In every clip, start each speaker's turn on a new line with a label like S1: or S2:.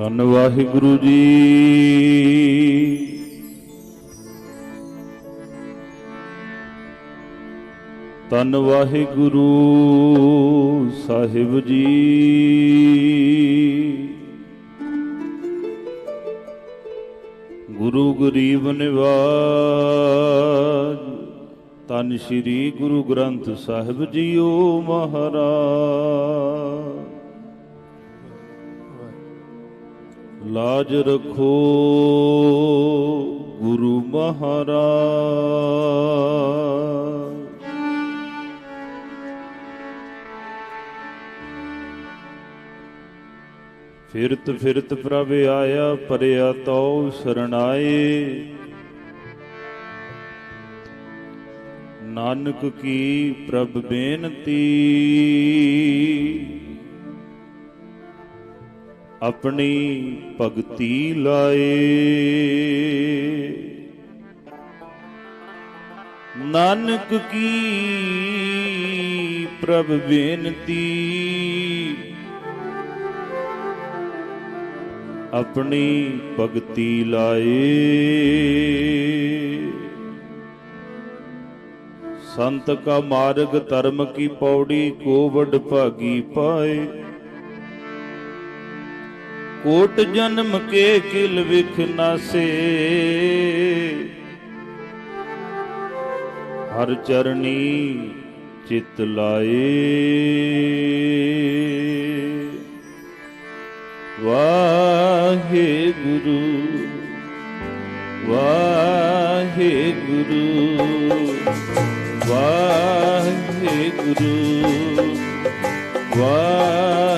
S1: ਧੰਨ ਵਾਹਿਗੁਰੂ ਜੀ। ਧੰਨ ਵਾਹਿਗੁਰੂ ਸਾਹਿਬ ਜੀ। ਗੁਰੂ ਗਰੀਬ ਨਿਵਾਜ, ਧੰਨ ਸ੍ਰੀ ਗੁਰੂ ਗ੍ਰੰਥ ਸਾਹਿਬ ਜੀਓ ਮਹਾਰਾਜ। ਲਾਜ ਰਖੋ, ਗੁਰੂ ਮਹਾਰਾਜ। ਫਿਰਤ ਫਿਰਤ ਪ੍ਰਭ ਆਇਆ, ਪਰਿਆ ਤਉ ਸਰਣਾਏ। ਨਾਨਕ ਕੀ ਪ੍ਰਭ ਬੇਨਤੀ। ਆਪਣੀ ਭਗਤੀ ਲਾਏ। ਨਾਨਕ ਕੀ ਪ੍ਰਭ ਬੇਨਤੀ, ਆਪਣੀ ਭਗਤੀ ਲਾਏ। ਸੰਤ ਕਾ ਮਾਰਗ ਧਰਮ ਕੀ ਪੌੜੀ, ਕੋ ਵਡ ਭਾਗੀ ਪਾਏ। ਕੋਟ ਜਨਮ ਕੇ ਕਿਲ ਵਿਖ ਨਾਸੇ ਹਰ ਚਰਣੀ ਚਿਤ ਲਾਏ। ਵਾਹਿਗੁਰੂ ਵਾਹਿਗੁਰੂ ਵਾਹਿਗੁਰੂ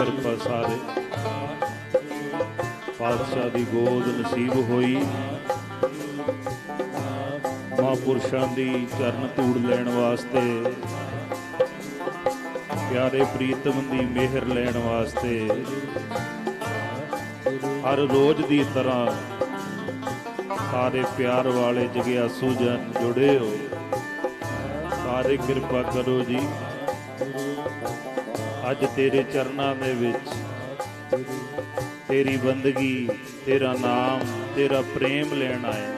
S1: ਕਿਰਪਾ ਸਾਰੇ। ਪਾਤਸ਼ਾਹ ਦੀ ਗੋਦ ਨਸੀਬ ਹੋਈ। ਮਹਾਪੁਰਸ਼ਾਂ ਦੀ ਚਰਨ ਧੂੜ ਲੈਣ ਵਾਸਤੇ, ਪਿਆਰੇ ਪ੍ਰੀਤਮ ਦੀ ਮਿਹਰ ਲੈਣ ਵਾਸਤੇ, ਹਰ ਰੋਜ਼ ਦੀ ਤਰ੍ਹਾਂ ਸਾਰੇ ਪਿਆਰ ਵਾਲੇ ਜਗਿਆਸੂ ਜਨ ਜੁੜੇ ਹੋ ਸਾਰੇ ਕਿਰਪਾ ਕਰੋ ਜੀ। ਅੱਜ ਤੇਰੇ ਚਰਨਾਂ ਦੇ ਵਿੱਚ। ਤੇਰੀ ਬੰਦਗੀ, ਤੇਰਾ ਨਾਮ, ਤੇਰਾ ਪ੍ਰੇਮ ਲੈਣ ਆਏ।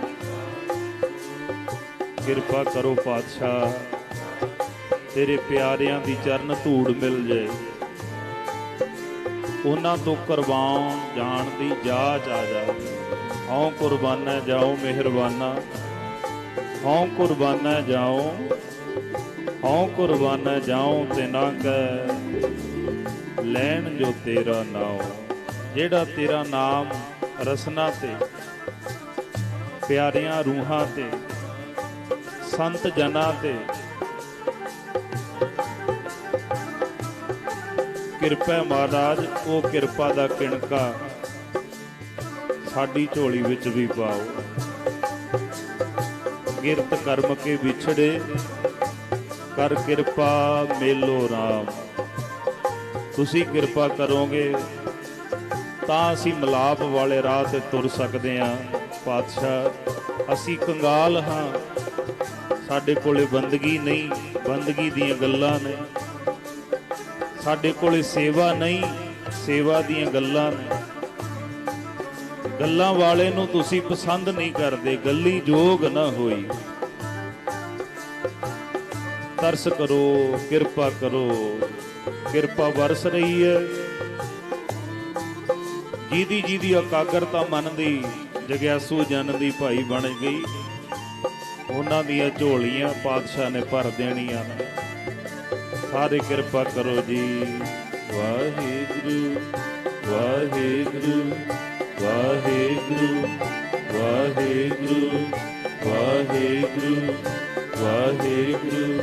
S1: ਕਿਰਪਾ ਕਰੋ ਪਾਤਸ਼ਾਹ, ਤੇਰੇ ਪਿਆਰਿਆਂ ਦੀ ਚਰਨ ਧੂੜ ਮਿਲ ਜਾਏ। ਉਹਨਾਂ ਤੋਂ ਕੁਰਬਾਨ ਜਾਣ ਦੀ ਜਾਚ ਆ ਜਾਵੇ। ਹਉ ਕੁਰਬਾਨਾ ਜਾਓ, ਮਿਹਰਬਾਨਾ। ਹਉ ਕੁਰਬਾਨਾ ਜਾਓ ਹਉ ਕੁਰਬਾਨਾ ਜਾਓ ਤੇ ਨਾ ਕਹਿ ਲੈਣ ਜੋ ਤੇਰਾ ਨਾਮ ਜਿਹੜਾ ਤੇਰਾ ਨਾਮ ਰਸਨਾ ਤੇ, ਪਿਆਰਿਆਂ ਰੂਹਾਂ ਤੇ, ਸੰਤ ਜਨਾਂ ਤੇ। ਕਿਰਪਾ ਮਹਾਰਾਜ, ਉਹ ਕਿਰਪਾ ਦਾ ਕਿਣਕਾ ਸਾਡੀ ਝੋਲੀ ਵਿੱਚ ਵੀ ਪਾਓ। ਗਿਰਤ ਕਰਮ ਕੇ ਵਿਛੜੇ ਕਰ ਕਿਰਪਾ ਮੇਲੋ RAM ਤੁਸੀਂ ਕਿਰਪਾ ਕਰੋਗੇ, ਤਾਂ ਅਸੀਂ ਮਲਾਪ ਵਾਲੇ ਰਾਹ ਤੇ ਤੁਰ ਸਕਦੇ ਹਾਂ। ਪਾਤਸ਼ਾਹ, ਅਸੀਂ ਕੰਗਾਲ ਹਾਂ। ਸਾਡੇ ਕੋਲੇ ਬੰਦਗੀ ਨਹੀਂ, ਬੰਦਗੀ ਦੀਆਂ ਗੱਲਾਂ ਨੇ। ਸਾਡੇ ਕੋਲੇ ਸੇਵਾ ਨਹੀਂ, ਸੇਵਾ ਦੀਆਂ ਗੱਲਾਂ ਨੇ। ਗੱਲਾਂ ਵਾਲੇ ਨੂੰ ਤੁਸੀਂ ਪਸੰਦ ਨਹੀਂ ਕਰਦੇ, ਗੱਲੀ ਜੋਗ ਨਾ ਹੋਈ। ਤਰਸ ਕਰੋ, ਕਿਰਪਾ ਕਰੋ। ਕਿਰਪਾ ਵਰਸ ਰਹੀ ਹੈ। ਜਿਹਦੀ ਜਿਹਦੀ ਇਕਾਗਰਤਾ ਮਨ ਦੀ, ਜਗਿਆਸੂ ਜਨ ਦੀ ਭਾਈ ਬਣ ਗਈ। ਉਹਨਾਂ ਦੀਆਂ ਝੋਲੀਆਂ ਪਾਤਸ਼ਾਹ ਨੇ ਭਰ ਦੇਣੀਆਂ ਨੇ। ਸਾਰੇ ਕਿਰਪਾ ਕਰੋ ਜੀ। ਵਾਹਿਗੁਰੂ ਵਾਹਿਗੁਰੂ ਵਾਹਿਗੁਰੂ ਵਾਹਿਗੁਰੂ ਵਾਹਿਗੁਰੂ ਵਾਹਿਗੁਰੂ।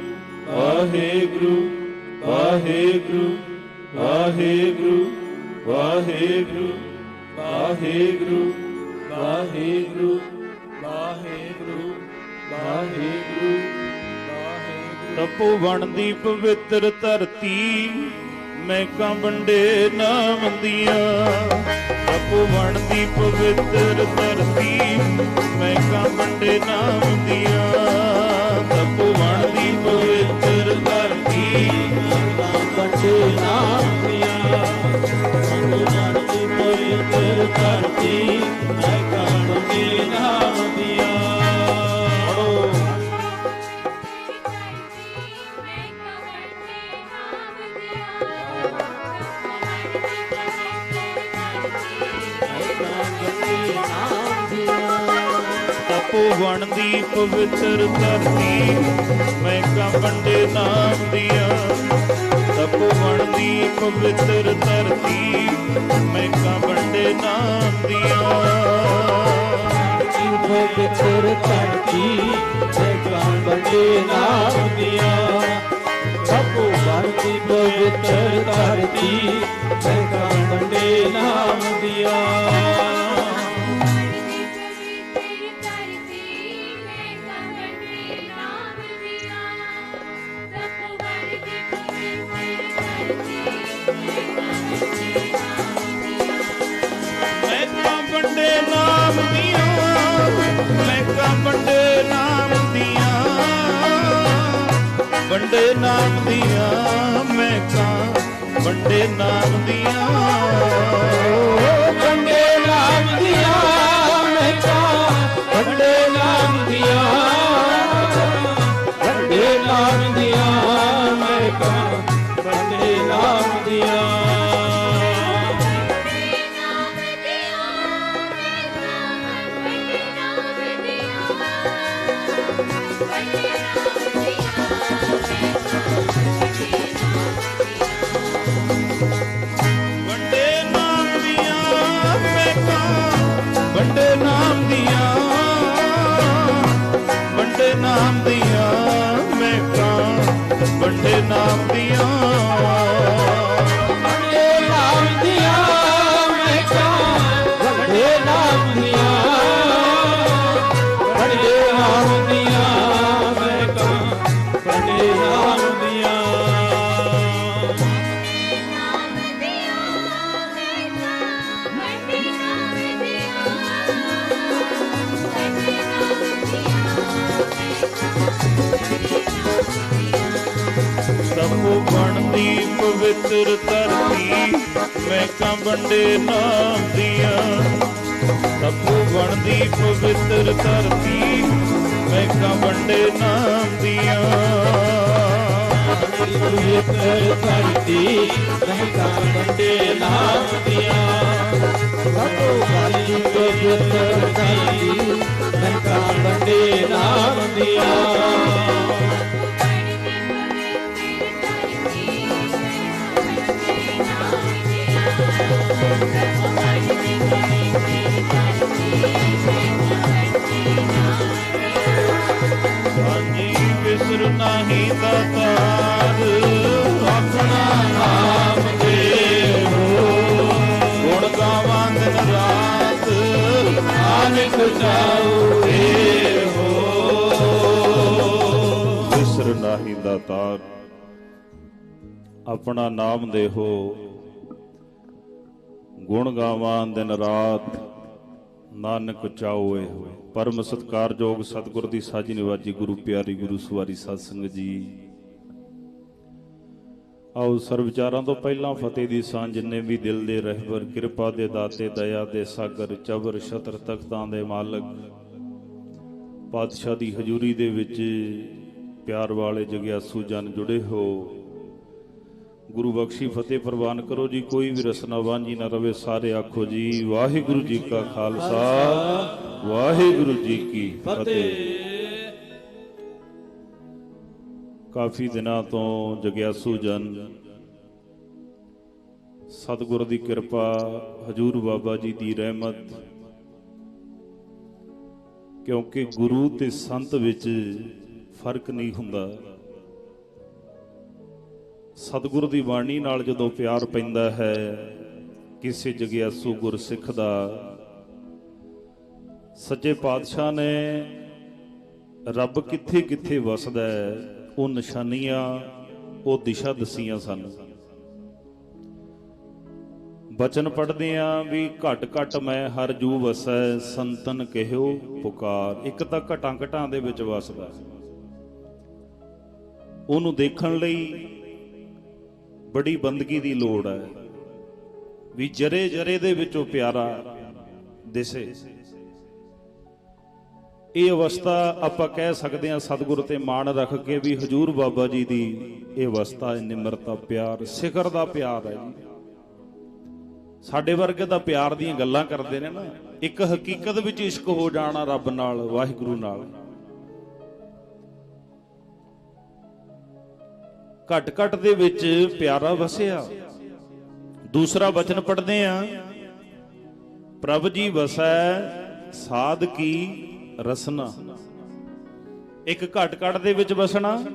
S1: ਵਾਹਿਗੁਰੂ ਵਾਹਿਗੁਰੂ ਵਾਹਿਗੁਰੂ ਵਾਹਿਗੁਰੂ ਵਾਹਿਗੁਰੂ ਵਾਹਿਗੁਰੂ ਵਾਹਿਗੁਰੂ ਵਾਹਿਗੁਰੂ ਵਾਹਿਗੁਰੂ। ਤਪੋ ਦੀ ਪਵਿੱਤਰ ਧਰਤੀ ਮੈਂ ਕੰਬੰਡੇ ਨਾਮ ਦੀਆਂ। ਤਪੋ ਦੀ ਪਵਿੱਤਰ ਧਰਤੀ ਮੈਂ ਕੰਬੰਡੇ ਨਾਮ ਦੀਆਂ।
S2: ਕਰਤੀ ਮੈਂ ਕਾਣੂ ਦੇ ਨਾਮ ਦੀ
S1: ਤਪੋਵਣ ਦੀ ਪਵਿੱਤਰ ਧਰਤੀ ਮੈਂ ਕੰਬੰਡੇ ਨਾਮ ਦੀਆਂ ਤਪੋਵਣ ਦੀ ਪਵਿੱਤਰ ਧਰਤੀ ਮੈਂ ਕੰਬੰਡੇ ਨਾਮ ਦੀਆਂ।
S2: ਪਵਿੱਤਰ ਧਰਤੀ ਮੈਂ ਕੰਡੇ ਨਾਮ ਦੀਆਂ। ਸਭੋ ਵਰਤੀ ਪਵਿੱਤਰ ਧਰਤੀ
S1: ਵੰਡੇ ਨਾਮ ਦੀਆਂ ਮੈਂ ਕਾਂ ਵੰਡੇ ਨਾਮ ਦੀਆਂ।
S2: ਵੰਡੇ
S1: ਸਭੋ ਬਣਦੀ ਪਵਿੱਤਰ ਧਰਤੀ, ਮੈਂ ਕਾਂ ਵੰਡੇ ਨਾਮ ਦੀਆਂ। ਸਭੋ ਬਣਦੀ ਪਵਿੱਤਰ ਧਰਤੀ, ਮੈਂ ਕਾਂ ਵੰਡੇ ਨਾਮ ਦੀਆਂ।
S2: ਪਵਿੱਤਰ ਧਰਤੀ ਮਹਿਕਾਂ ਵੰਡੇ ਨਾਮ ਦੀਆਂ। ਸਭੋ ਵਾਲੀ ਪਵਿੱਤਰ ਧਰਤੀ ਮਹਿਕਾਂ ਵੰਡੇ ਨਾਮ ਦੀਆਂ
S1: ਹਾਂਜੀ ਵਿਸਰ ਨਹੀਂ ਦਾਤਾਰ ਆਪਣਾ ਨਾਮ ਦੇ ਹੋ ਗੁਣ ਗਾਵਾਂ ਦਿਨ ਰਾਤ, ਨਾਨਕ ਜਾਉ ਨਹੀਂ ਆਪਣਾ ਨਾਮ ਦੇ ਗੁਣ ਗਾਵਾਂ ਦਿਨ ਰਾਤ ਨਾਨਕ ਚਾਉਏ ਹੋਏ। ਪਰਮ ਸਤਕਾਰਯੋਗ ਸਤਿਗੁਰ ਦੀ ਸਾਜੀ ਨਿਵਾਜੀ ਗੁਰੂ, ਪਿਆਰੀ ਗੁਰੂ, ਸਵਾਰੀ ਸਾਧ ਸੰਗਤ ਜੀ। ਆਓ ਸਰਬ ਵਿਚਾਰਾਂ ਤੋਂ ਪਹਿਲਾਂ ਫਤਿਹ ਦੀ ਸਾਂਝ, ਜਿੰਨੇ ਵੀ ਦਿਲ ਦੇ ਰਹਿਬਰ, ਕਿਰਪਾ ਦੇ ਦਾਤੇ, ਦਇਆ ਦੇ ਸਾਗਰ, ਚਬਰ ਸ਼ਤਰ ਤਖਤਾਂ ਦੇ ਮਾਲਕ, ਪਾਤਸ਼ਾਹ ਦੀ ਹਜ਼ੂਰੀ ਦੇ ਵਿੱਚ ਪਿਆਰ ਵਾਲੇ ਜਗਿਆਸੂ ਜਨ ਜੁੜੇ ਹੋ। ਗੁਰੂ ਬਖਸ਼ੀ ਫਤਿਹ ਪ੍ਰਵਾਨ ਕਰੋ ਜੀ, ਕੋਈ ਵੀ ਰਸਨਾ ਵਾਂਝੀ ਨਾ ਰਵੇ ਸਾਰੇ ਆਖੋ ਜੀ, ਵਾਹਿਗੁਰੂ ਜੀ ਕਾ ਖਾਲਸਾ, ਵਾਹਿਗੁਰੂ ਜੀ ਕੀ ਫਤਿਹ। ਕਾਫੀ ਦਿਨਾਂ ਤੋਂ ਜਗਿਆਸੂ ਜਨ, ਸਤਿਗੁਰ ਦੀ ਕਿਰਪਾ ਹਜੂਰ ਬਾਬਾ ਜੀ ਦੀ ਰਹਿਮਤ, ਕਿਉਂਕਿ ਗੁਰੂ ਤੇ ਸੰਤ ਵਿੱਚ ਫ਼ਰਕ ਨਹੀਂ ਹੁੰਦਾ। ਸਤਿਗੁਰ ਦੀ ਬਾਣੀ ਨਾਲ ਜਦੋਂ ਪਿਆਰ ਪੈਂਦਾ ਹੈ, ਕਿਸੇ ਜਗਿਆਸੂ ਗੁਰਸਿੱਖ ਦਾ ਸੱਚੇ ਪਾਤਸ਼ਾਹ ਨੇ ਰੱਬ ਕਿੱਥੇ ਕਿੱਥੇ ਵਸਦਾ ਹੈ, ਉਹ ਨਿਸ਼ਾਨੀਆਂ, ਉਹ ਦਿਸ਼ਾ ਦਸੀਆਂ ਸਾਨੂੰ। ਬਚਨ ਪੜਦੇ ਆ ਵੀ ਘਟ ਘਟ ਮੈਂ ਹਰ ਜੂ ਵਸੈ, ਸੰਤਨ ਕਹਿਓ ਪੁਕਾਰ। ਇੱਕ ਤਾਂ ਘਟਾਂ ਘਟਾਂ ਦੇ ਵਿੱਚ ਵਸਦਾ। ਉਹਨੂੰ ਦੇਖਣ ਲਈ ਬੜੀ ਬੰਦਗੀ ਦੀ ਲੋੜ ਹੈ। ਵੀ ਜਰੇ ਜਰੇ ਦੇ ਵਿੱਚੋਂ ਪਿਆਰਾ ਦਿਸੇ। ਇਹ ਅਵਸਥਾ ਆਪਾਂ ਕਹਿ ਸਕਦੇ ਹਾਂ ਸਤਿਗੁਰ ਤੇ ਮਾਣ ਰੱਖ ਕੇ ਵੀ ਹਜੂਰ ਬਾਬਾ ਜੀ ਦੀ ਇਹ ਅਵਸਥਾ ਹੈ, ਨਿਮਰਤਾ, ਪਿਆਰ, ਸਿਖਰ ਦਾ ਪਿਆਰ ਹੈ ਜੀ। ਸਾਡੇ ਵਰਗੇ ਤਾਂ ਪਿਆਰ ਦੀਆਂ ਗੱਲਾਂ ਕਰਦੇ ਨੇ ਨਾ, ਇੱਕ ਹਕੀਕਤ ਵਿੱਚ ਇਸ਼ਕ ਹੋ ਜਾਣਾ ਰੱਬ ਨਾਲ, ਵਾਹਿਗੁਰੂ ਨਾਲ। ਘਟ ਘਟ ਦੇ ਵਿੱਚ ਪਿਆਰਾ ਵਸਿਆ। ਦੂਸਰਾ ਵਚਨ ਪੜ੍ਹਦੇ ਆ ਪ੍ਰਭ ਜੀ ਵਸੈ, ਸਾਧ ਕੀ ਰਸਨਾ। ਇੱਕ ਘਟ ਘਟ ਦੇ ਵਿੱਚ ਵਸਣਾ,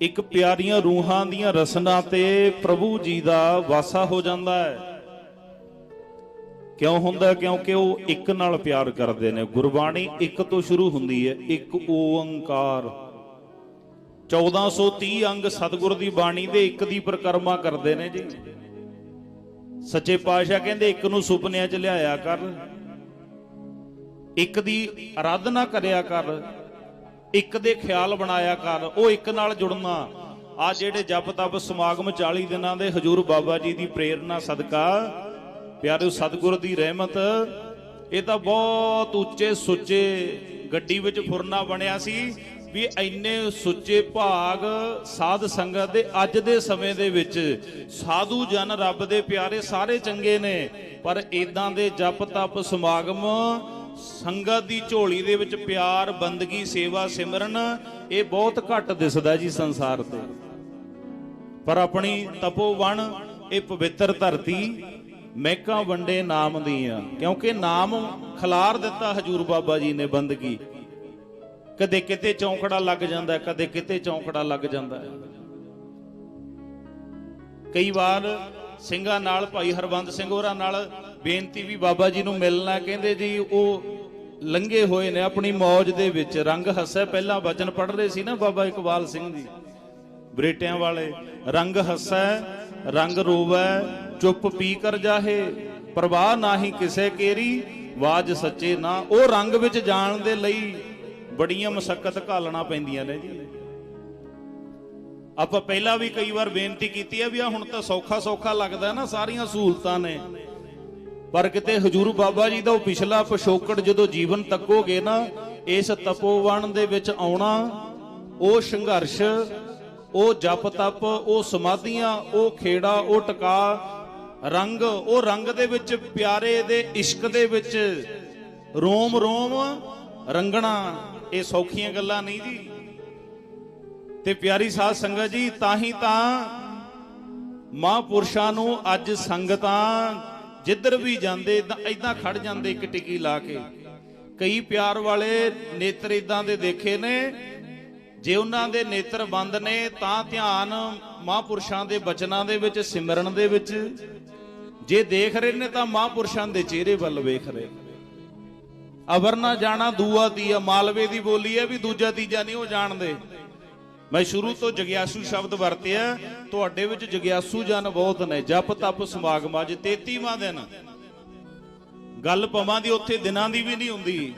S1: ਇੱਕ ਪਿਆਰੀਆਂ ਰੂਹਾਂ ਦੀਆਂ ਰਸਨਾ ਤੇ ਪ੍ਰਭੂ ਜੀ ਦਾ ਵਾਸਾ ਹੋ ਜਾਂਦਾ ਹੈ। ਕਿਉਂ ਹੁੰਦਾ? ਕਿਉਂਕਿ ਉਹ ਇੱਕ ਨਾਲ ਪਿਆਰ ਕਰਦੇ ਨੇ। ਗੁਰਬਾਣੀ ਇੱਕ ਤੋਂ ਸ਼ੁਰੂ ਹੁੰਦੀ ਹੈ, ਇੱਕ ਓੰਕਾਰ। 1430 ਅੰਗ ਸਤਿਗੁਰ ਦੀ ਬਾਣੀ ਦੇ ਇੱਕ ਦੀ ਪ੍ਰਕਰਮਾ ਕਰਦੇ ਨੇ ਜੀ। ਸੱਚੇ ਪਾਤਸ਼ਾਹ ਕਹਿੰਦੇ ਇੱਕ ਨੂੰ ਸੁਪਨਿਆਂ 'ਚ ਲਿਆਇਆ ਕਰ। ਇੱਕ ਦੀ ਆਰਾਧਨਾ ਕਰਿਆ ਕਰ। ਇੱਕ ਦੇ ਖਿਆਲ ਬਣਾਇਆ ਕਰ। ਉਹ ਇੱਕ ਨਾਲ ਜੁੜਨਾ। ਆ ਜਿਹੜੇ ਜਪ ਤਪ ਸਮਾਗਮ 40 ਦਿਨਾਂ ਦੇ ਹਜੂਰ ਬਾਬਾ ਜੀ ਦੀ ਪ੍ਰੇਰਣਾ ਸਦਕਾ। ਪਿਆਰੇ ਸਤਿਗੁਰ ਦੀ ਰਹਿਮਤ। ਇਹ ਤਾਂ ਬਹੁਤ ਉੱਚੇ ਸੁੱਚੇ ਗੱਡੀ ਵਿੱਚ ਫੁਰਨਾ ਬਣਿਆ ਸੀ। ਵੀ ਇੰਨੇ ਸੁੱਚੇ ਭਾਗ ਸਾਧ ਸੰਗਤ ਦੇ ਅੱਜ ਦੇ ਸਮੇਂ ਦੇ ਵਿੱਚ ਸਾਧੂ ਜਨ ਰੱਬ ਦੇ ਪਿਆਰੇ ਸਾਰੇ ਚੰਗੇ ਨੇ, ਪਰ ਇਦਾਂ ਦੇ ਜਪ ਤਪ ਸਮਾਗਮ, ਸੰਗਤ ਦੀ ਝੋਲੀ ਦੇ ਵਿੱਚ ਪਿਆਰ, ਬੰਦਗੀ, ਸੇਵਾ, ਸਿਮਰਨ, ਇਹ ਬਹੁਤ ਘੱਟ ਦਿਸਦਾ ਜੀ ਸੰਸਾਰ ਤੇ। ਪਰ ਆਪਣੀ ਤਪੋਵਣ ਇਹ ਪਵਿੱਤਰ ਧਰਤੀ ਮਹਿਕਾ ਵੰਡੇ ਨਾਮ ਦੀਆਂ ਕਿਉਂਕਿ ਨਾਮ ਖਿਲਾਰ ਦਿੱਤਾ ਹਜੂਰ ਬਾਬਾ ਜੀ ਨੇ ਬੰਦਗੀ। ਕਦੇ ਕਿਤੇ ਚੌਂਕੜਾ ਲੱਗ ਜਾਂਦਾ, ਕਦੇ ਕਿਤੇ ਚੌਂਕੜਾ ਲੱਗ ਜਾਂਦਾ। ਕਈ ਵਾਰ ਸਿੰਘਾਂ ਨਾਲ, ਭਾਈ ਹਰਬੰਦ ਸਿੰਘ ਹੋਰਾਂ ਨਾਲ ਬੇਨਤੀ ਵੀ ਬਾਬਾ ਜੀ ਨੂੰ ਮਿਲਣਾ, ਕਹਿੰਦੇ ਜੀ ਉਹ ਲੰਘੇ ਹੋਏ ਨੇ ਆਪਣੀ ਮੌਜ ਦੇ ਵਿੱਚ, ਰੰਗ ਹੱਸੈ, ਪਹਿਲਾਂ ਵਚਨ ਪੜ੍ਹ ਰਹੇ ਸੀ ਨਾ ਬਾਬਾ ਇਕਬਾਲ ਸਿੰਘ ਜੀ, ਬਰੇਟਿਆਂ ਵਾਲੇ, ਰੰਗ ਹੱਸੈ, ਰੰਗ ਰੋਵੈ, ਚੁੱਪ ਪੀ ਕਰ ਜਾਹੇ, ਪ੍ਰਵਾਹ ਨਾਹੀ ਕਿਸੇ ਕੇਰੀ, ਵਾਜ ਸੱਚੇ ਨਾ, ਉਹ ਰੰਗ ਵਿੱਚ ਜਾਣ ਦੇ ਲਈ ਬੜੀਆਂ ਮਸਕਤ ਘਾਲਣਾ ਪੈਂਦੀਆਂ ਨੇ ਜੀ। ਆਪਾਂ ਪਹਿਲਾਂ ਵੀ ਕਈ ਵਾਰ ਬੇਨਤੀ ਕੀਤੀ ਹੈ ਵੀ ਆ ਹੁਣ ਤਾਂ ਸੌਖਾ ਸੌਖਾ ਲੱਗਦਾ ਨਾ, ਸਾਰੀਆਂ ਸਹੂਲਤਾਂ ਨੇ। ਪਰ ਕਿਤੇ ਹਜੂਰ ਬਾਬਾ ਜੀ ਦਾ ਉਹ ਪਿਛਲਾ ਪਿਛੋਕੜ ਜਦੋਂ ਜੀਵਨ ਤੱਕੋਗੇ ਨਾ, ਇਸ ਤਪੋਵਣ ਦੇ ਵਿੱਚ ਆਉਣਾ, ਉਹ ਸੰਘਰਸ਼, ਉਹ ਜਪ ਤਪ, ਉਹ ਸਮਾਧੀਆਂ, ਉਹ ਖੇੜਾ, ਉਹ ਟਿਕਾ, ਰੰਗ, ਉਹ ਰੰਗ ਦੇ ਵਿੱਚ ਪਿਆਰੇ ਦੇ ਇਸ਼ਕ ਦੇ ਵਿੱਚ ਰੋਮ ਰੋਮ ਰੰਗਣਾ। ਇਹ ਸੌਖੀਆਂ ਗੱਲਾਂ ਨਹੀਂ ਜੀ। ਤੇ ਪਿਆਰੀ ਸਾਧ ਸੰਗਤ ਜੀ, ਤਾਂ ਹੀ ਤਾਂ ਮਹਾਂਪੁਰਸ਼ਾਂ ਨੂੰ ਅੱਜ ਸੰਗਤਾਂ ਜਿੱਧਰ ਵੀ ਜਾਂਦੇ ਇਦਾਂ ਖੜ ਜਾਂਦੇ ਇੱਕ ਟਿੱਕੀ ਲਾ ਕੇ। ਕਈ ਪਿਆਰ ਵਾਲੇ ਨੇਤਰ ਇਦਾਂ ਦੇ ਦੇਖੇ ਨੇ, ਜੇ ਉਹਨਾਂ ਦੇ ਨੇਤਰ ਬੰਦ ਨੇ, ਤਾਂ ਧਿਆਨ ਮਹਾਂਪੁਰਸ਼ਾਂ ਦੇ ਬਚਨਾਂ ਦੇ ਵਿੱਚ, ਸਿਮਰਨ ਦੇ ਵਿੱਚ। ਜੇ ਦੇਖ ਰਹੇ ਨੇ, ਤਾਂ ਮਹਾਂਪੁਰਸ਼ਾਂ ਦੇ ਚਿਹਰੇ ਵੱਲ ਵੇਖ ਰਹੇ ਅਵਰ ਅਵਰਨਾ ਜਾਣਾ ਦੂਆ ਤੀਆ ਮਾਲਵੇ ਦੀ ਬੋਲੀ ਹੈ ਵੀ ਦੂਜਾ ਤੀਜਾ ਨਹੀਂ ਉਹ ਜਾਣਦੇ ਮੈਂ ਸ਼ੁਰੂ ਤੋਂ ਜਗਿਆਸੂ ਸ਼ਬਦ ਵਰਤਿਆ ਤੁਹਾਡੇ ਵਿੱਚ ਜਗਿਆਸੂ ਜਨ ਬਹੁਤ ਨੇ ਜਪ ਤਪ ਸਮਾਗਮ ਅੱਜ 33ਵਾਂ ਦਿਨ ਗੱਲ ਪਵਾਂ ਦੀ ਉੱਥੇ ਦਿਨਾਂ ਦੀ ਵੀ ਨਹੀਂ ਹੁੰਦੀ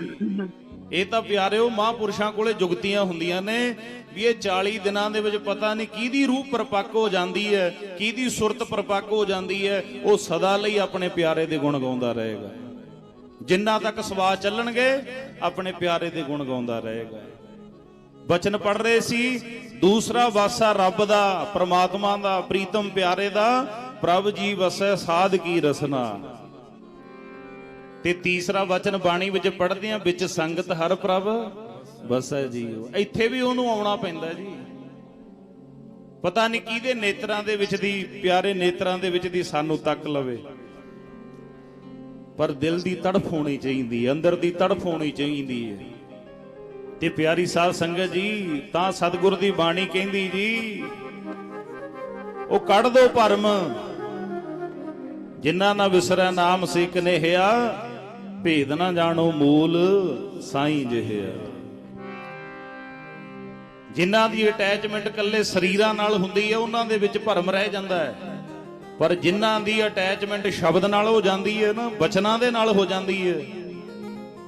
S1: ਇਹ ਤਾਂ ਪਿਆਰਿਓ ਮਹਾਂਪੁਰਸ਼ਾਂ ਕੋਲੇ ਜੁਗਤੀਆਂ ਹੁੰਦੀਆਂ ਨੇ ਵੀ ਇਹ 40 ਦਿਨਾਂ ਦੇ ਵਿੱਚ ਪਤਾ ਨਹੀਂ ਕਿਹਦੀ ਰੂਹ ਪਰਪੱਕ ਹੋ ਜਾਂਦੀ ਹੈ ਕਿਹਦੀ ਸੁਰਤ ਪਰਪੱਕ ਹੋ ਜਾਂਦੀ ਹੈ ਉਹ ਸਦਾ ਲਈ ਆਪਣੇ ਪਿਆਰੇ ਦੇ ਗੁਣ ਗਾਉਂਦਾ ਰਹੇਗਾ ਜਿੰਨਾ ਤੱਕ ਸਵਾਸ ਚੱਲਣਗੇ, ਆਪਣੇ ਪਿਆਰੇ ਦੇ ਗੁਣ ਗਾਉਂਦਾ ਰਹੇਗਾ। ਬਚਨ ਪੜ ਰਹੇ ਸੀ, ਦੂਸਰਾ ਵਾਸਾ ਰੱਬ ਦਾ, ਪ੍ਰਮਾਤਮਾ ਦਾ, ਪ੍ਰੀਤਮ ਪਿਆਰੇ ਦਾ, ਪ੍ਰਭ ਜੀ ਵਸੈ ਸਾਧ ਕੀ ਰਸਨਾ। ਤੇ ਤੀਸਰਾ ਵਚਨ ਬਾਣੀ ਵਿੱਚ ਪੜ੍ਹਦੇ ਆ ਵਿੱਚ ਸੰਗਤ ਹਰ ਪ੍ਰਭ ਵਸੈ ਜੀ ਇੱਥੇ ਵੀ ਉਹਨੂੰ ਆਉਣਾ ਪੈਂਦਾ ਜੀ। ਪਤਾ ਨਹੀਂ ਕਿਹਦੇ ਨੇਤਰਾਂ ਦੇ ਵਿੱਚ ਦੀ, ਪਿਆਰੇ ਨੇਤਰਾਂ ਦੇ ਵਿੱਚ ਦੀ ਸਾਨੂੰ ਤੱਕ ਲਵੇ। ਪਰ ਦਿਲ ਦੀ ਤੜਫ ਹੋਣੀ ਚਾਹੀਦੀ ਹੈ, ਅੰਦਰ ਦੀ ਤੜਫ ਹੋਣੀ ਚਾਹੀਦੀ ਹੈ। ਤੇ ਪਿਆਰੀ ਸਾਧ ਸੰਗਤ ਜੀ, ਤਾਂ ਸਤਿਗੁਰ ਦੀ ਬਾਣੀ ਕਹਿੰਦੀ ਜੀ, ਉਹ ਕੱਢ ਦੋ ਭਰਮ। ਜਿਨ੍ਹਾਂ ਨਾ ਵਿਸਰੈ ਨਾਮ ਸੇ ਕਨੇਹਿਆ ਭੇਦ ਨਾ ਜਾਣੋ ਮੂਲ ਸਾਈ ਜਿਹਿਆ ਜਿਨ੍ਹਾਂ ਦੀ ਅਟੈਚਮੈਂਟ ਕੱਲੇ ਸਰੀਰਾਂ ਨਾਲ ਹੁੰਦੀ ਹੈ, ਉਹਨਾਂ ਦੇ ਵਿੱਚ ਭਰਮ ਰਹਿ ਜਾਂਦਾ ਹੈ। ਪਰ ਜਿਨ੍ਹਾਂ ਦੀ ਅਟੈਚਮੈਂਟ ਸ਼ਬਦ ਨਾਲ ਹੋ ਜਾਂਦੀ ਹੈ ਨਾ ਬਚਨਾਂ ਦੇ ਨਾਲ ਹੋ ਜਾਂਦੀ ਹੈ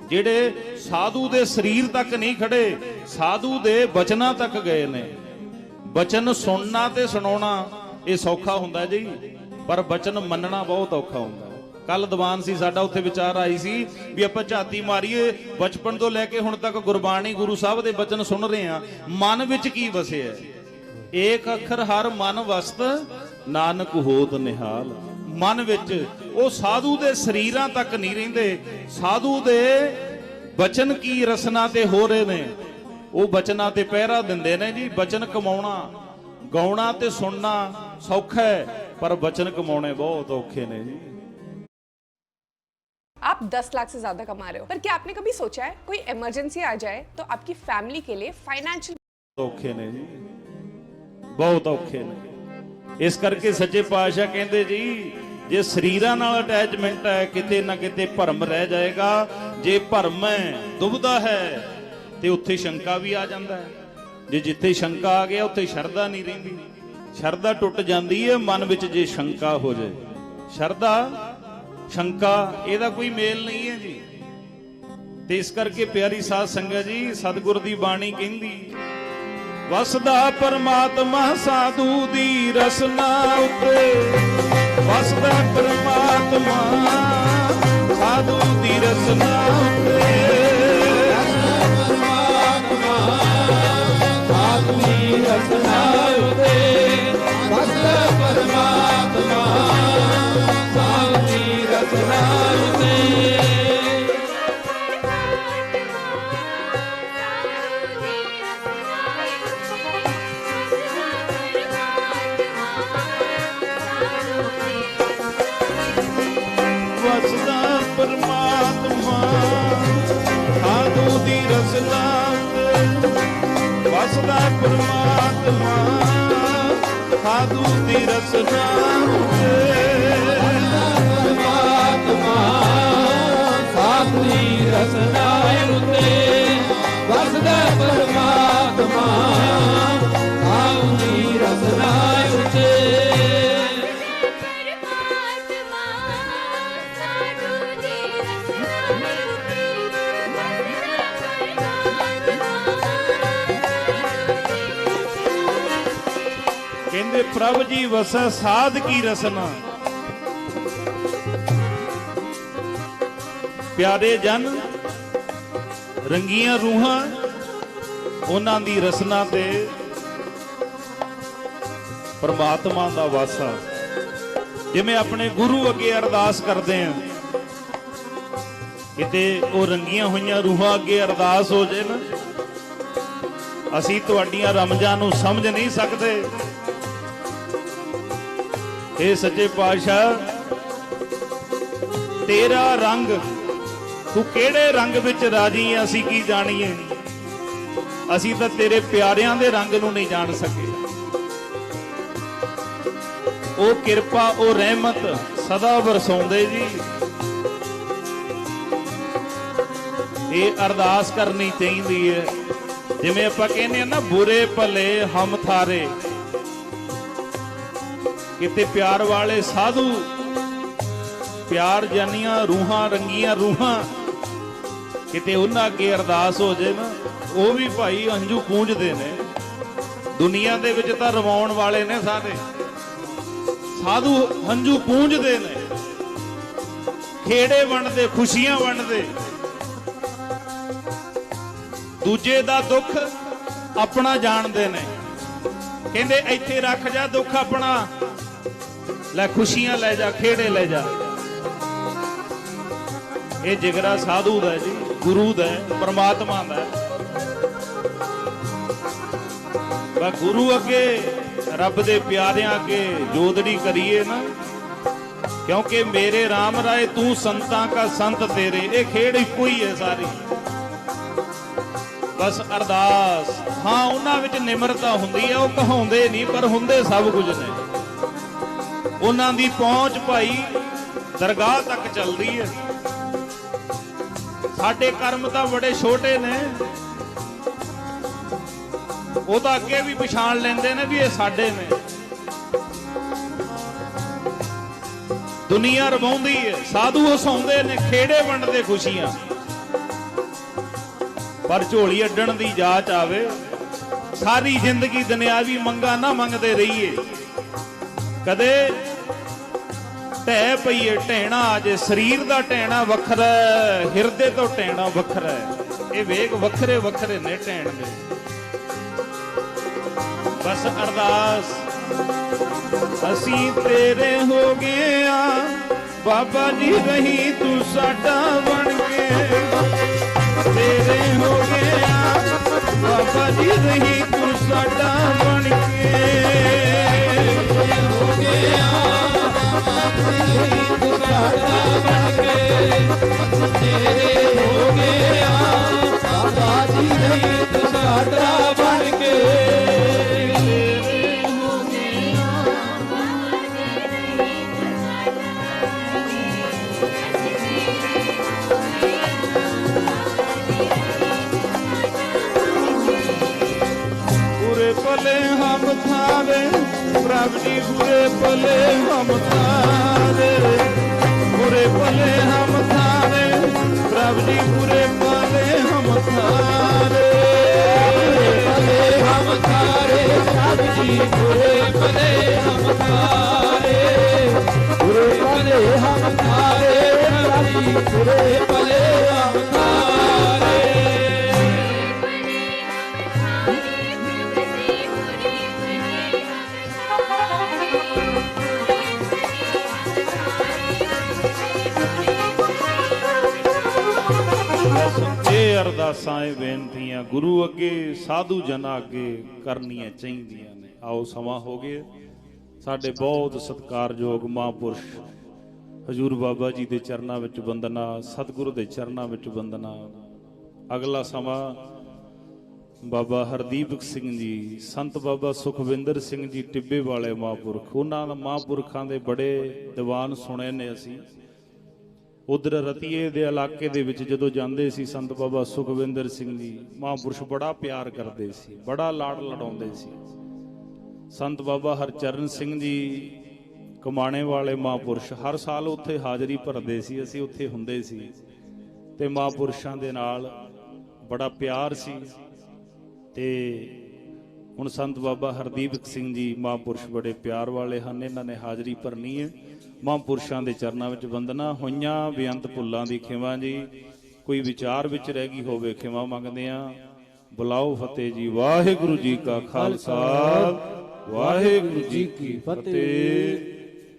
S1: ਜਿਹੜੇ ਸਾਧੂ ਦੇ ਸਰੀਰ ਤੱਕ ਨਹੀਂ ਖੜੇ, ਸਾਧੂ ਦੇ ਬਚਨਾਂ ਤੱਕ ਗਏ ਨੇ। ਬਚਨ ਸੁਣਨਾ ਤੇ ਸੁਣਾਉਣਾ, ਇਹ ਸੌਖਾ ਹੁੰਦਾ ਜੀ। ਪਰ ਬਚਨ ਮੰਨਣਾ ਬਹੁਤ ਔਖਾ ਹੁੰਦਾ। ਕੱਲ ਦੀਵਾਨ ਸੀ, ਸਾਡਾ ਉੱਥੇ ਵਿਚਾਰ ਆਈ ਸੀ ਵੀ ਆਪਾਂ ਝਾਤੀ ਮਾਰੀਏ, ਬਚਪਨ ਤੋਂ ਲੈ ਕੇ ਹੁਣ ਤੱਕ ਗੁਰਬਾਣੀ ਗੁਰੂ ਸਾਹਿਬ ਦੇ ਬਚਨ ਸੁਣ ਰਹੇ ਆ ਮਨ ਵਿੱਚ ਕੀ ਵਸਿਆ? ਏਕ ਅੱਖਰ ਹਰ ਮਨ ਵਸਤ ਨਾਨਕ ਹੋਤ ਨਿਹਾਲ ਮਨ ਵਿੱਚ ਉਹ ਸਾਧੂ ਦੇ ਸਰੀਰਾਂ ਤੱਕ ਨਹੀਂ ਰਹਿੰਦੇ ਸਾਧੂ ਦੇ ਬਚਨ ਕੀ ਰਸਨਾ ਤੇ ਹੋ ਰਹੇ ਨੇ ਉਹ ਬਚਨਾਂ ਤੇ ਪਹਿਰਾ ਦਿੰਦੇ ਨੇ ਜੀ ਬਚਨ ਕਮਾਉਣਾ ਗਾਉਣਾ ਤੇ ਸੁਣਨਾ ਸੌਖਾ ਹੈ ਪਰ ਬਚਨ ਕਮਾਉਣੇ ਬਹੁਤ ਔਖੇ ਨੇ ਜੀ
S3: आप 10 लाख से ज्यादा कमा रहे हो पर क्या आपने कभी सोचा है कोई इमरजेंसी आ जाए तो आपकी फैमिली के लिए फाइनेंशियल
S1: ਔਖੇ ਨੇ ਜੀ ਬਹੁਤ ਔਖੇ ਨੇ ਇਸ ਕਰਕੇ ਸੱਚੇ ਪਾਤਸ਼ਾਹ ਕਹਿੰਦੇ ਜੀ, ਜੇ ਸਰੀਰਾਂ ਨਾਲ ਅਟੈਚਮੈਂਟ ਹੈ, ਕਿਤੇ ਨਾ ਕਿਤੇ ਭਰਮ ਰਹਿ ਜਾਏਗਾ। ਜੇ ਭਰਮ ਹੈ, ਦੁਬਦਾ ਹੈ, ਤੇ ਉੱਥੇ ਸ਼ੰਕਾ ਵੀ ਆ ਜਾਂਦਾ ਹੈ। ਜੇ ਜਿੱਥੇ ਸ਼ੰਕਾ ਆ ਗਿਆ, ਉੱਥੇ ਸ਼ਰਧਾ ਨਹੀਂ ਰਹਿੰਦੀ। ਸ਼ਰਧਾ ਟੁੱਟ ਜਾਂਦੀ ਹੈ, ਮਨ ਵਿੱਚ ਜੇ ਸ਼ੰਕਾ ਹੋ ਜਾਏ। ਸ਼ਰਧਾ, ਸ਼ੰਕਾ, ਇਹਦਾ ਕੋਈ ਮੇਲ ਨਹੀਂ ਹੈ ਜੀ। ਤੇ ਇਸ ਕਰਕੇ ਪਿਆਰੀ ਸਾਧ ਸੰਗਤ ਜੀ, ਸਤਿਗੁਰ ਦੀ ਬਾਣੀ ਕਹਿੰਦੀ ਵਸਦਾ ਪਰਮਾਤਮਾ ਸਾਧੂ ਦੀ ਰਸਨਾ ਉੱਤੇ। ਵਸਦਾ ਪਰਮਾਤਮਾ ਸਾਧੂ ਦੀ ਰਸਨਾ ਉੱਤੇ।
S2: ਆਤਮੀ ਰਸਨਾ ਉਤੇ। ਵਸਦਾ ਪਰਮਾਤਮਾ ਆਤਮੀ ਰਸਨਾ ਉਤੇ।
S1: ਵਸਦਾ ਪਰਮਾਤਮਾ ਸਾਧੂ ਦੀ ਰਸਨਾ ਉੱਤੇ ਪ੍ਰਭ ਜੀ ਵਸੈ, ਸਾਧ ਕੀ ਰਸਨਾ। ਪਿਆਰੇ ਜਨ, ਰੰਗੀਆਂ ਰੂਹਾਂ ਉਹਨਾਂ ਦੀ ਰਸਨਾ ਤੇ ਪਰਮਾਤਮਾ ਦਾ ਵਾਸਾ ਜਿਵੇਂ ਆਪਣੇ ਗੁਰੂ ਅੱਗੇ ਅਰਦਾਸ ਕਰਦੇ ਆ, ਕਿਤੇ ਉਹ ਰੰਗੀਆਂ ਹੋਈਆਂ ਰੂਹਾਂ ਅੱਗੇ ਅਰਦਾਸ ਹੋ ਜੇ ਨਾ ਅਸੀਂ ਤੁਹਾਡੀਆਂ ਰਮਜ਼ਾਂ ਨੂੰ ਸਮਝ ਨਹੀਂ ਸਕਦੇ। ਇਹ ਸੱਚੇ ਪਾਤਸ਼ਾਹ, ਤੇਰਾ ਰੰਗ, ਤੂੰ ਕਿਹੜੇ ਰੰਗ ਵਿੱਚ ਰਾਜੀ ਹੈ ਅਸੀਂ ਕੀ ਜਾਣੀਏ? ਅਸੀਂ ਤਾਂ ਤੇਰੇ ਪਿਆਰਿਆਂ ਦੇ ਰੰਗ ਨੂੰ ਨਹੀਂ ਜਾਣ ਸਕੇ। ਉਹ ਕਿਰਪਾ, ਉਹ ਰਹਿਮਤ ਸਦਾ ਵਰਸਾਉਂਦੇ ਜੀ। ਇਹ ਅਰਦਾਸ ਕਰਨੀ ਚਾਹੀਦੀ ਹੈ ਜਿਵੇਂ ਆਪਾਂ ਕਹਿੰਦੇ ਆ ਨਾ, ਬੁਰੇ ਭਲੇ ਹਮ ਥਾਰੇ। ਕਿਤੇ ਪਿਆਰ ਵਾਲੇ ਸਾਧੂ, ਪਿਆਰ ਜਾਨੀਆਂ ਰੂਹਾਂ ਰੰਗੀਆਂ ਰੂਹਾਂ, ਕਿਤੇ ਉਹਨਾਂ ਅੱਗੇ ਅਰਦਾਸ ਹੋ ਜੇ ਨਾ, ਉਹ ਵੀ ਭਾਈ ਅੰਜੂ ਪੂੰਝਦੇ ਨੇ। ਦੁਨੀਆ ਦੇ ਵਿੱਚ ਤਾਂ ਰਵਾਉਣ ਵਾਲੇ ਨੇ ਸਾਰੇ। ਸਾਧੂ ਹੰਝੂ ਪੂੰਝਦੇ ਨੇ। ਖੇੜੇ ਵੰਡਦੇ, ਖੁਸ਼ੀਆਂ ਵੰਡਦੇ। ਦੂਜੇ ਦਾ ਦੁੱਖ ਆਪਣਾ ਜਾਣਦੇ ਨੇ। ਕਹਿੰਦੇ ਇੱਥੇ ਰੱਖ ਜਾ ਦੁੱਖ ਆਪਣਾ। ਲੈ ਖੁਸ਼ੀਆਂ ਲੈ ਜਾ ਖੇੜੇ ਲੈ ਜਾ। ਇਹ ਜਿਗਰਾ ਸਾਧੂ ਦਾ ਜੀ ਗੁਰੂ ਦਾ ਹੈ, ਦਾ ਬਾ ਗੁਰੂ ਅੱਗੇ ਰੱਬ ਦੇ ਪਿਆਰਿਆਂ ਅੱਗੇ ਜੋਦੜੀ ਕਰੀਏ ਨਾ। ਕਿਉਂਕਿ ਮੇਰੇ RAM ਰਾਏ ਤੂੰ ਸੰਤਾਂ ਕਾ ਸੰਤ ਤੇਰੇ ਇਹ ਖੇਡ ਇੱਕੋ ਹੀ ਹੈ ਸਾਰੀ। ਬਸ ਅਰਦਾਸ। ਹਾਂ, ਉਹਨਾਂ ਵਿੱਚ ਨਿਮਰਤਾ ਹੁੰਦੀ ਹੈ ਉਹ ਕਹਾਉਂਦੇ ਨਹੀਂ, ਪਰ ਹੁੰਦੇ ਸਭ ਕੁਝ ਨੇ। ਉਹਨਾਂ ਦੀ ਪਹੁੰਚ ਭਾਈ ਦਰਗਾਹ ਤੱਕ ਚੱਲਦੀ ਹੈ ਸਾਡੇ ਕਰਮ ਤਾਂ ਬੜੇ ਛੋਟੇ ਨੇ। ਉਹ ਤਾਂ ਅੱਗੇ ਵੀ ਪਛਾਣ ਲੈਂਦੇ ਨੇ ਵੀ ਇਹ ਸਾਡੇ ਨੇ। ਦੁਨੀਆ ਰਵਾਉਂਦੀ ਹੈ ਸਾਧੂ ਹਸਾਉਂਦੇ ਨੇ, ਖੇੜੇ ਵੰਡਦੇ ਖੁਸ਼ੀਆਂ। ਪਰ ਝੋਲੀ ਅੱਡਣ ਦੀ ਜਾਚ ਆਵੇ। ਸਾਰੀ ਜ਼ਿੰਦਗੀ ਦੁਨਿਆਵੀ ਮੰਗਾ ਨਾ ਮੰਗਦੇ ਰਹੀਏ। ਕਦੇ ਢਹਿ ਪਈਏ ਟਹਿਣਾ ਅਜੇ ਸਰੀਰ ਦਾ ਟਹਿਣਾ ਵੱਖਰਾ ਹਿਰਦੇ ਤੋਂ ਟਹਿਣਾ ਵੱਖਰਾ ਇਹ ਵੇਗ ਵੱਖਰੇ ਵੱਖਰੇ ਨੇ ਢਹਿਣ ਦੇ ਬਸ ਅਰਦਾਸ, ਅਸੀਂ ਤੇਰੇ ਹੋ ਗਏ ਆ ਬਾਬਾ ਜੀ ਰਹੀ ਤੂੰ ਸਾਡਾ ਬਣ ਤੇਰੇ ਹੋ ਗਏ ਬਾਬਾ ਜੀ ਰਹੀ ਤੂੰ ਸਾਡਾ ਬਣ ਕੇ
S2: ਹੋ ਗਿਆ। ਤੂੰ ਸਾਡਾ ਬਣ ਕੇ ਤੇਰੇ ਹੋ ਗਿਆ ਬਾਬਾ ਜੀ ਨਹੀਂ ਤੂੰ ਸਾਡਾ ਬਣ ਕੇ। ঘুরে বলে মমতারে
S1: ঘুরে ਅਰਦਾਸਾਂ ਇਹ ਬੇਨਤੀਆਂ, ਗੁਰੂ ਅੱਗੇ, ਸਾਧੂ ਜਨਾਂ ਅੱਗੇ ਕਰਨੀਆਂ ਚਾਹੀਦੀਆਂ ਨੇ। ਆਓ ਸਮਾਂ ਹੋ ਗਿਆ। ਸਾਡੇ ਬਹੁਤ ਸਤਿਕਾਰਯੋਗ ਮਹਾਂਪੁਰਸ਼ ਹਜੂਰ ਬਾਬਾ ਜੀ ਦੇ ਚਰਨਾਂ ਵਿੱਚ ਵੰਦਨਾ, ਸਤਿਗੁਰੂ ਦੇ ਚਰਨਾਂ ਵਿੱਚ ਵੰਦਨਾ। ਅਗਲਾ ਸਮਾਂ ਬਾਬਾ ਹਰਦੀਪ ਸਿੰਘ ਜੀ, ਸੰਤ ਬਾਬਾ ਸੁਖਵਿੰਦਰ ਸਿੰਘ ਜੀ, ਟਿੱਬੇ ਵਾਲੇ ਮਹਾਂਪੁਰਖ। ਉਹਨਾਂ ਮਹਾਂਪੁਰਖਾਂ ਦੇ ਬੜੇ ਦੀਵਾਨ ਸੁਣੇ ਨੇ ਅਸੀਂ। ਉਧਰ ਰਤੀਏ ਦੇ ਇਲਾਕੇ ਦੇ ਵਿੱਚ ਜਦੋਂ ਜਾਂਦੇ ਸੀ ਸੰਤ ਬਾਬਾ ਸੁਖਵਿੰਦਰ ਸਿੰਘ ਜੀ, ਮਹਾਂਪੁਰਸ਼ ਬੜਾ ਪਿਆਰ ਕਰਦੇ ਸੀ, ਬੜਾ ਲਾੜ ਲੜਾਉਂਦੇ ਸੀ। ਸੰਤ ਬਾਬਾ ਹਰਚਰਨ ਸਿੰਘ ਜੀ ਕਮਾਣੇ ਵਾਲੇ ਮਹਾਂਪੁਰਸ਼ ਹਰ ਸਾਲ ਉੱਥੇ ਹਾਜ਼ਰੀ ਭਰਦੇ ਸੀ, ਅਸੀਂ ਉੱਥੇ ਹੁੰਦੇ ਸੀ ਤੇ ਮਹਾਂਪੁਰਸ਼ਾਂ ਦੇ ਨਾਲ ਬੜਾ ਪਿਆਰ ਸੀ ਤੇ ਹੁਣ ਸੰਤ ਬਾਬਾ ਹਰਦੀਪ ਸਿੰਘ ਜੀ ਮਹਾਂਪੁਰਸ਼ ਬੜੇ ਪਿਆਰ ਵਾਲੇ ਹਨ, ਇਹਨਾਂ ਨੇ ਹਾਜ਼ਰੀ ਭਰਨੀ ਹੈ। ਮਹਾਂਪੁਰਸ਼ਾਂ ਦੇ ਚਰਨਾਂ ਵਿੱਚ ਵੰਦਨਾ ਹੋਈਆਂ, ਬੇਅੰਤ ਭੁੱਲਾਂ ਦੀ ਖਿਮਾ ਜੀ, ਕੋਈ ਵਿਚਾਰ ਵਿੱਚ ਰਹਿ ਗਈ ਹੋਵੇ, ਖਿਮਾ ਮੰਗਦੇ ਆ ਬੁਲਾਓ ਫਤਿਹ ਜੀ, ਵਾਹਿਗੁਰੂ ਜੀ ਕਾ ਖਾਲਸਾ, ਵਾਹਿਗੁਰੂ ਜੀ ਕੀ ਫਤਿਹ।